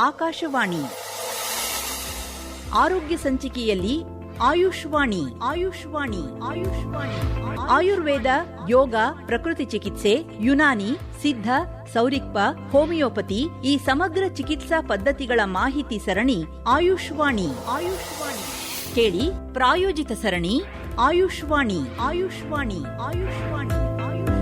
ಆಕಾಶವಾಣಿ. ಆರೋಗ್ಯ ಸಂಚಿಕೆಯಲ್ಲಿ ಆಯುಷ್ವಾಣಿ ಆಯುಷ್ವಾಣಿ ಆಯುಷ್ವಾಣಿ. ಆಯುರ್ವೇದ, ಯೋಗ, ಪ್ರಕೃತಿ ಚಿಕಿತ್ಸೆ, ಯುನಾನಿ, ಸಿದ್ಧ, ಸೌರಿಕ್ಪ, ಹೋಮಿಯೋಪತಿ ಈ ಸಮಗ್ರ ಚಿಕಿತ್ಸಾ ಪದ್ಧತಿಗಳ ಮಾಹಿತಿ ಸರಣಿ ಆಯುಷ್ವಾಣಿ. ಆಯುಷ್ವಾಣಿ. ಕೇಳಿ ಪ್ರಾಯೋಜಿತ ಸರಣಿ ಆಯುಷ್ವಾಣಿ ಆಯುಷ್ವಾಣಿ ಆಯುಷ್ವಾಣಿ ಆಯುಷ್ವಾಣಿ.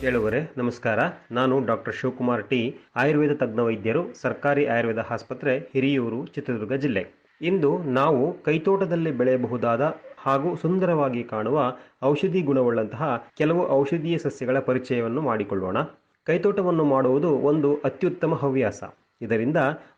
ಕೇಳುವರೆ, ನಮಸ್ಕಾರ. ನಾನು ಡಾಕ್ಟರ್ ಶಿವಕುಮಾರ್ ಟಿ, ಆಯುರ್ವೇದ ತಜ್ಞ ವೈದ್ಯರು, ಸರ್ಕಾರಿ ಆಯುರ್ವೇದ ಆಸ್ಪತ್ರೆ, ಹಿರಿಯೂರು, ಚಿತ್ರದುರ್ಗ ಜಿಲ್ಲೆ. ಇಂದು ನಾವು ಕೈತೋಟದಲ್ಲಿ ಬೆಳೆಯಬಹುದಾದ ಹಾಗೂ ಸುಂದರವಾಗಿ ಕಾಣುವ ಔಷಧಿ ಗುಣವುಳ್ಳಂತಹ ಕೆಲವು ಔಷಧೀಯ ಸಸ್ಯಗಳ ಪರಿಚಯವನ್ನು ಮಾಡಿಕೊಳ್ಳೋಣ. ಕೈತೋಟವನ್ನು ಮಾಡುವುದು ಒಂದು ಅತ್ಯುತ್ತಮ ಹವ್ಯಾಸ. ಇದರಿಂದ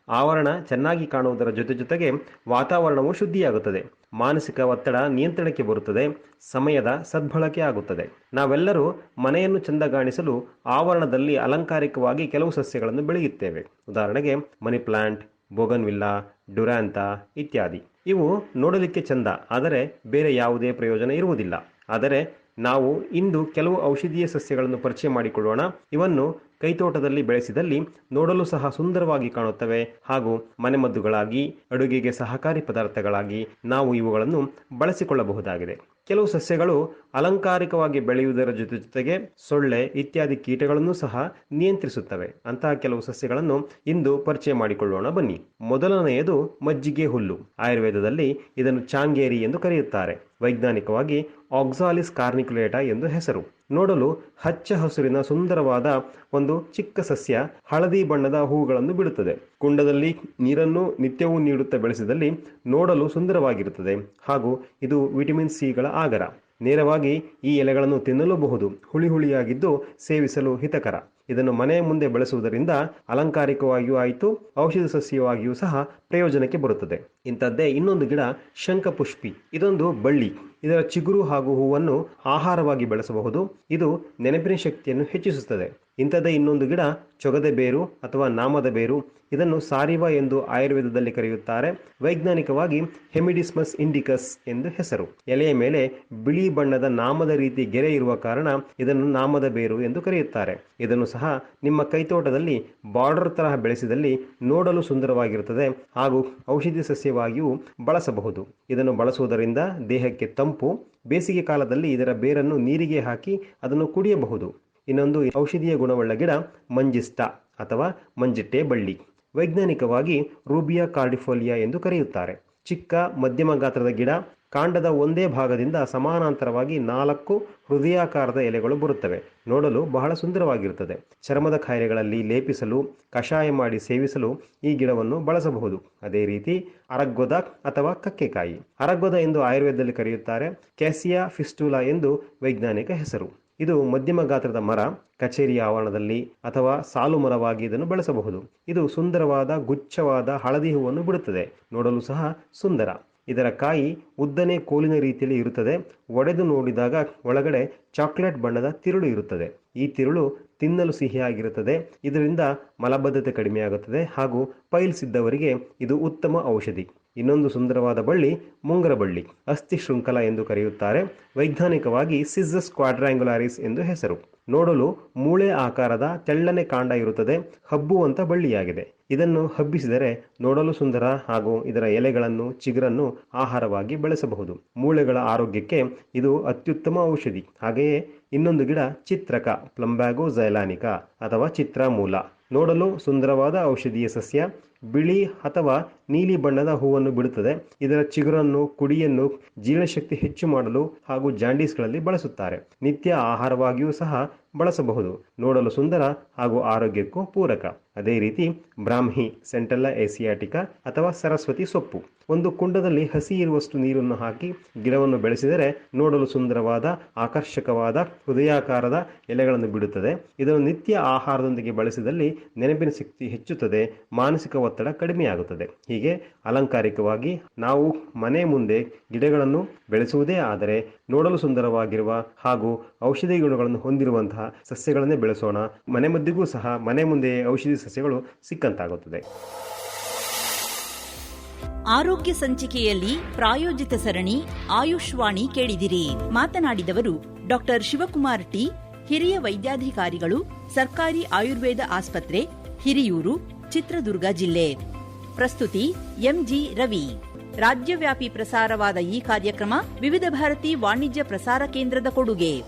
ಆವರಣ ಚೆನ್ನಾಗಿ ಕಾಣುವುದರ ಜೊತೆ ಜೊತೆಗೆ ವಾತಾವರಣವು ಶುದ್ಧಿಯಾಗುತ್ತದೆ. ಮಾನಸಿಕ ಒತ್ತಡ ನಿಯಂತ್ರಣಕ್ಕೆ ಬರುತ್ತದೆ. ಸಮಯದ ಸದ್ಬಳಕೆ ಆಗುತ್ತದೆ. ನಾವೆಲ್ಲರೂ ಮನೆಯನ್ನು ಚೆಂದಗಾಣಿಸಲು ಆವರಣದಲ್ಲಿ ಅಲಂಕಾರಿಕವಾಗಿ ಕೆಲವು ಸಸ್ಯಗಳನ್ನು ಬೆಳೆಯುತ್ತೇವೆ. ಉದಾಹರಣೆಗೆ ಮನಿ ಪ್ಲಾಂಟ್ ಬೋಗನ್ವಿಲ್ಲಾ, ಡುರಾಂತ ಇತ್ಯಾದಿ. ಇವು ನೋಡಲಿಕ್ಕೆ ಚಂದ, ಆದರೆ ಬೇರೆ ಯಾವುದೇ ಪ್ರಯೋಜನ ಇರುವುದಿಲ್ಲ. ಆದರೆ ನಾವು ಇಂದು ಕೆಲವು ಔಷಧೀಯ ಸಸ್ಯಗಳನ್ನು ಪರಿಚಯ ಮಾಡಿಕೊಳ್ಳೋಣ. ಇವನ್ನು ಕೈತೋಟದಲ್ಲಿ ಬೆಳೆಸಿದಲ್ಲಿ ನೋಡಲು ಸಹ ಸುಂದರವಾಗಿ ಕಾಣುತ್ತವೆ ಹಾಗೂ ಮನೆಮದ್ದುಗಳಾಗಿ, ಅಡುಗೆಗೆ ಸಹಕಾರಿ ಪದಾರ್ಥಗಳಾಗಿ ನಾವು ಇವುಗಳನ್ನು ಬಳಸಿಕೊಳ್ಳಬಹುದಾಗಿದೆ. ಕೆಲವು ಸಸ್ಯಗಳು ಅಲಂಕಾರಿಕವಾಗಿ ಬೆಳೆಯುವುದರ ಜೊತೆ ಜೊತೆಗೆ ಸೊಳ್ಳೆ ಇತ್ಯಾದಿ ಕೀಟಗಳನ್ನು ಸಹ ನಿಯಂತ್ರಿಸುತ್ತವೆ. ಅಂತಹ ಕೆಲವು ಸಸ್ಯಗಳನ್ನು ಇಂದು ಪರಿಚಯ ಮಾಡಿಕೊಳ್ಳೋಣ ಬನ್ನಿ. ಮೊದಲನೆಯದು ಮಜ್ಜಿಗೆ ಹುಲ್ಲು. ಆಯುರ್ವೇದದಲ್ಲಿ ಇದನ್ನು ಚಾಂಗೇರಿ ಎಂದು ಕರೆಯುತ್ತಾರೆ. ವೈಜ್ಞಾನಿಕವಾಗಿ ಆಕ್ಸಾಲಿಸ್ ಕಾರ್ನಿಕ್ಯುಲೇಟಾ ಎಂದು ಹೆಸರು. ನೋಡಲು ಹಚ್ಚ ಹಸುರಿನ ಸುಂದರವಾದ ಒಂದು ಚಿಕ್ಕ ಸಸ್ಯ ಹಳದಿ ಬಣ್ಣದ ಹೂಗಳನ್ನು ಬಿಡುತ್ತದೆ. ಕುಂಡದಲ್ಲಿ ನೀರನ್ನು ನಿತ್ಯವೂ ನೀಡುತ್ತಾ ಬೆಳೆಸಿದಲ್ಲಿ ನೋಡಲು ಸುಂದರವಾಗಿರುತ್ತದೆ. ಹಾಗೂ ಇದು ವಿಟಮಿನ್ ಸಿಗಳ ಆಗರ. ನೇರವಾಗಿ ಈ ಎಲೆಗಳನ್ನು ತಿನ್ನಲೂಬಹುದು. ಹುಳಿ ಹುಳಿಯಾಗಿದ್ದು ಸೇವಿಸಲು ಹಿತಕರ. ಇದನ್ನು ಮನೆಯ ಮುಂದೆ ಬೆಳೆಸುವುದರಿಂದ ಅಲಂಕಾರಿಕವಾಗಿಯೂ ಆಯಿತು, ಔಷಧ ಸಸ್ಯವಾಗಿಯೂ ಸಹ ಪ್ರಯೋಜನಕ್ಕೆ ಬರುತ್ತದೆ. ಇಂಥದ್ದೇ ಇನ್ನೊಂದು ಗಿಡ, ಶಂಖಪುಷ್ಪಿ. ಇದೊಂದು ಬಳ್ಳಿ. ಇದರ ಚಿಗುರು ಹಾಗೂ ಹೂವನ್ನು ಆಹಾರವಾಗಿ ಬೆಳೆಸಬಹುದು. ಇದು ನೆನಪಿನ ಶಕ್ತಿಯನ್ನು ಹೆಚ್ಚಿಸುತ್ತದೆ. ಇಂಥದ್ದೇ ಇನ್ನೊಂದು ಗಿಡ, ಚೊಗದ ಬೇರು ಅಥವಾ ನಾಮದ ಬೇರು, ಇದನ್ನು ಸಾರಿವ ಎಂದು ಆಯುರ್ವೇದದಲ್ಲಿ ಕರೆಯುತ್ತಾರೆ. ವೈಜ್ಞಾನಿಕವಾಗಿ ಹೆಮಿಡಿಸ್ಮಸ್ ಇಂಡಿಕಸ್ ಎಂದು ಹೆಸರು. ಎಲೆಯ ಮೇಲೆ ಬಿಳಿ ಬಣ್ಣದ ನಾಮದ ರೀತಿ ಗೆರೆ ಇರುವ ಕಾರಣ ಇದನ್ನು ನಾಮದ ಬೇರು ಎಂದು ಕರೆಯುತ್ತಾರೆ. ಇದನ್ನು ಸಹ ನಿಮ್ಮ ಕೈತೋಟದಲ್ಲಿ ಬಾರ್ಡರ್ ತರಹ ಬೆಳೆಸಿದಲ್ಲಿ ನೋಡಲು ಸುಂದರವಾಗಿರುತ್ತದೆ ಹಾಗೂ ಔಷಧಿ ಸಸ್ಯವಾಗಿಯೂ ಬಳಸಬಹುದು. ಇದನ್ನು ಬಳಸುವುದರಿಂದ ದೇಹಕ್ಕೆ ತಂಪು, ಬೇಸಿಗೆ ಕಾಲದಲ್ಲಿ ಇದರ ಬೇರನ್ನು ನೀರಿಗೆ ಹಾಕಿ ಅದನ್ನು ಕುಡಿಯಬಹುದು. ಇನ್ನೊಂದು ಔಷಧೀಯ ಗುಣವುಳ್ಳ ಗಿಡ, ಮಂಜಿಸ್ತ ಅಥವಾ ಮಂಜಿಟ್ಟೆ ಬಳ್ಳಿ. ವೈಜ್ಞಾನಿಕವಾಗಿ ರೂಬಿಯಾ ಕಾರ್ಡಿಫೋಲಿಯಾ ಎಂದು ಕರೆಯುತ್ತಾರೆ. ಚಿಕ್ಕ, ಮಧ್ಯಮ ಗಾತ್ರದ ಗಿಡ ಕಾಂಡದ ಒಂದೇ ಭಾಗದಿಂದ ಸಮಾನಾಂತರವಾಗಿ ನಾಲ್ಕು ಹೃದಯಾಕಾರದ ಎಲೆಗಳು ಬರುತ್ತವೆ. ನೋಡಲು ಬಹಳ ಸುಂದರವಾಗಿರುತ್ತದೆ. ಚರ್ಮದ ಕಾಯಿಲೆಗಳಲ್ಲಿ ಲೇಪಿಸಲು, ಕಷಾಯ ಮಾಡಿ ಸೇವಿಸಲು ಈ ಗಿಡವನ್ನು ಬಳಸಬಹುದು. ಅದೇ ರೀತಿ ಅರಗ್ಗೊದ ಅಥವಾ ಕಕ್ಕೆಕಾಯಿ. ಅರಗ್ಗೊದ ಎಂದು ಆಯುರ್ವೇದದಲ್ಲಿ ಕರೆಯುತ್ತಾರೆ ಕ್ಯಾಸಿಯಾ ಫಿಸ್ಟುಲಾ ಎಂದು ವೈಜ್ಞಾನಿಕ ಹೆಸರು. ಇದು ಮಧ್ಯಮ ಗಾತ್ರದ ಮರ, ಕಚೇರಿಯ ಆವರಣದಲ್ಲಿ ಅಥವಾ ಸಾಲು ಮರವಾಗಿ ಇದನ್ನು ಬಳಸಬಹುದು. ಇದು ಸುಂದರವಾದ, ಗುಚ್ಛವಾದ ಹಳದಿ ಹೂವನ್ನು ಬಿಡುತ್ತದೆ. ನೋಡಲು ಸಹ ಸುಂದರ. ಇದರ ಕಾಯಿ ಉದ್ದನೆ ಕೋಲಿನ ರೀತಿಯಲ್ಲಿ ಇರುತ್ತದೆ. ಒಡೆದು ನೋಡಿದಾಗ ಒಳಗಡೆ ಚಾಕ್ಲೇಟ್ ಬಣ್ಣದ ತಿರುಳು ಇರುತ್ತದೆ. ಈ ತಿರುಳು ತಿನ್ನಲು ಸಿಹಿಯಾಗಿರುತ್ತದೆ. ಇದರಿಂದ ಮಲಬದ್ಧತೆ ಕಡಿಮೆಯಾಗುತ್ತದೆ ಹಾಗೂ ಪೈಲ್ಸ್ ಇದ್ದವರಿಗೆ ಇದು ಉತ್ತಮ ಔಷಧಿ. ಇನ್ನೊಂದು ಸುಂದರವಾದ ಬಳ್ಳಿ ಮುಂಗರ ಬಳ್ಳಿ ಅಸ್ಥಿ ಶೃಂಖಲ ಎಂದು ಕರೆಯುತ್ತಾರೆ. ವೈಜ್ಞಾನಿಕವಾಗಿ ಸಿಸ್ಸಸ್ ಕ್ವಾಡ್ರಾಂಗ್ಯುಲಾರಿಸ್ ಎಂದು ಹೆಸರು. ನೋಡಲು ಮೂಳೆ ಆಕಾರದ ತೆಳ್ಳನೆ ಕಾಂಡ ಇರುತ್ತದೆ, ಹಬ್ಬುವಂತ ಬಳ್ಳಿಯಾಗಿದೆ. ಇದನ್ನು ಹಬ್ಬಿಸಿದರೆ ನೋಡಲು ಸುಂದರ ಹಾಗೂ ಇದರ ಎಲೆಗಳನ್ನು, ಚಿಗುರನ್ನು ಆಹಾರವಾಗಿ ಬೆಳೆಸಬಹುದು. ಮೂಳೆಗಳ ಆರೋಗ್ಯಕ್ಕೆ ಇದು ಅತ್ಯುತ್ತಮ ಔಷಧಿ. ಹಾಗೆಯೇ ಇನ್ನೊಂದು ಗಿಡ ಚಿತ್ರಕ, ಪ್ಲಂಬ್ಯಾಗೋ ಜೈಲಾನಿಕ ಅಥವಾ ಚಿತ್ರಮೂಲ. ನೋಡಲು ಸುಂದರವಾದ ಔಷಧೀಯ ಸಸ್ಯ. ಬಿಳಿ ಅಥವಾ ನೀಲಿ ಬಣ್ಣದ ಹೂವನ್ನು ಬಿಡುತ್ತದೆ. ಇದರ ಚಿಗುರನ್ನು, ಕುಡಿಯನ್ನು ಜೀರ್ಣಶಕ್ತಿ ಹೆಚ್ಚು ಮಾಡಲು ಹಾಗೂ ಜಾಂಡೀಸ್ಗಳಲ್ಲಿ ಬಳಸುತ್ತಾರೆ. ನಿತ್ಯ ಆಹಾರವಾಗಿಯೂ ಸಹ ಬಳಸಬಹುದು. ನೋಡಲು ಸುಂದರ ಹಾಗೂ ಆರೋಗ್ಯಕ್ಕೂ ಪೂರಕ. ಅದೇ ರೀತಿ ಬ್ರಾಹ್ಮಿ ಸೆಂಟೆಲ್ಲಾ ಏಸಿಯಾಟಿಕಾ ಅಥವಾ ಸರಸ್ವತಿ ಸೊಪ್ಪು. ಒಂದು ಕುಂಡದಲ್ಲಿ ಹಸಿ ಇರುವಷ್ಟು ನೀರನ್ನು ಹಾಕಿ ಗಿಡವನ್ನು ಬೆಳೆಸಿದರೆ ನೋಡಲು ಸುಂದರವಾದ, ಆಕರ್ಷಕವಾದ, ಹೃದಯಾಕಾರದ ಎಲೆಗಳನ್ನು ಬಿಡುತ್ತದೆ. ಇದನ್ನು ನಿತ್ಯ ಆಹಾರದೊಂದಿಗೆ ಬಳಸಿದಲ್ಲಿ ನೆನಪಿನ ಶಕ್ತಿ ಹೆಚ್ಚುತ್ತದೆ. ಮಾನಸಿಕ ಒತ್ತಡ ಕಡಿಮೆಯಾಗುತ್ತದೆ ಹೀಗೆ ಅಲಂಕಾರಿಕವಾಗಿ ನಾವು ಮನೆ ಮುಂದೆ ಗಿಡಗಳನ್ನು ಬೆಳೆಸುವುದೇ ಆದರೆ ನೋಡಲು ಸುಂದರವಾಗಿರುವ ಹಾಗೂ ಔಷಧಿ ಗುಣಗಳನ್ನು ಹೊಂದಿರುವಂತಹ ಸಸ್ಯಗಳನ್ನೇ ಬೆಳೆಸೋಣ. ಮನೆ ಮದ್ದಿಗೂ ಸಹ ಮನೆ ಮುಂದೆ ಔಷಧಿ ಸಸ್ಯಗಳು ಸಿಕ್ಕಂತಾಗುತ್ತದೆ. ಆರೋಗ್ಯ ಸಂಚಿಕೆಯಲ್ಲಿ ಪ್ರಾಯೋಜಿತ ಸರಣಿ ಆಯುಷ್ವಾಣಿ ಕೇಳಿದಿರಿ. ಮಾತನಾಡಿದವರು ಡಾಕ್ಟರ್ ಶಿವಕುಮಾರ್ ಟಿ, ಹಿರಿಯ ವೈದ್ಯಾಧಿಕಾರಿಗಳು, ಸರ್ಕಾರಿ ಆಯುರ್ವೇದ ಆಸ್ಪತ್ರೆ, ಹಿರಿಯೂರು ಚಿತ್ರದುರ್ಗ ಜಿಲ್ಲೆ. ಪ್ರಸ್ತುತಿ ಎಂಜಿ ರವಿ. ರಾಜ್ಯವ್ಯಾಪಿ ಪ್ರಸಾರವಾದ ಈ ಕಾರ್ಯಕ್ರಮ ವಿವಿಧ ಭಾರತಿ ವಾಣಿಜ್ಯ ಪ್ರಸಾರ ಕೇಂದ್ರದ ಕೊಡುಗೆ.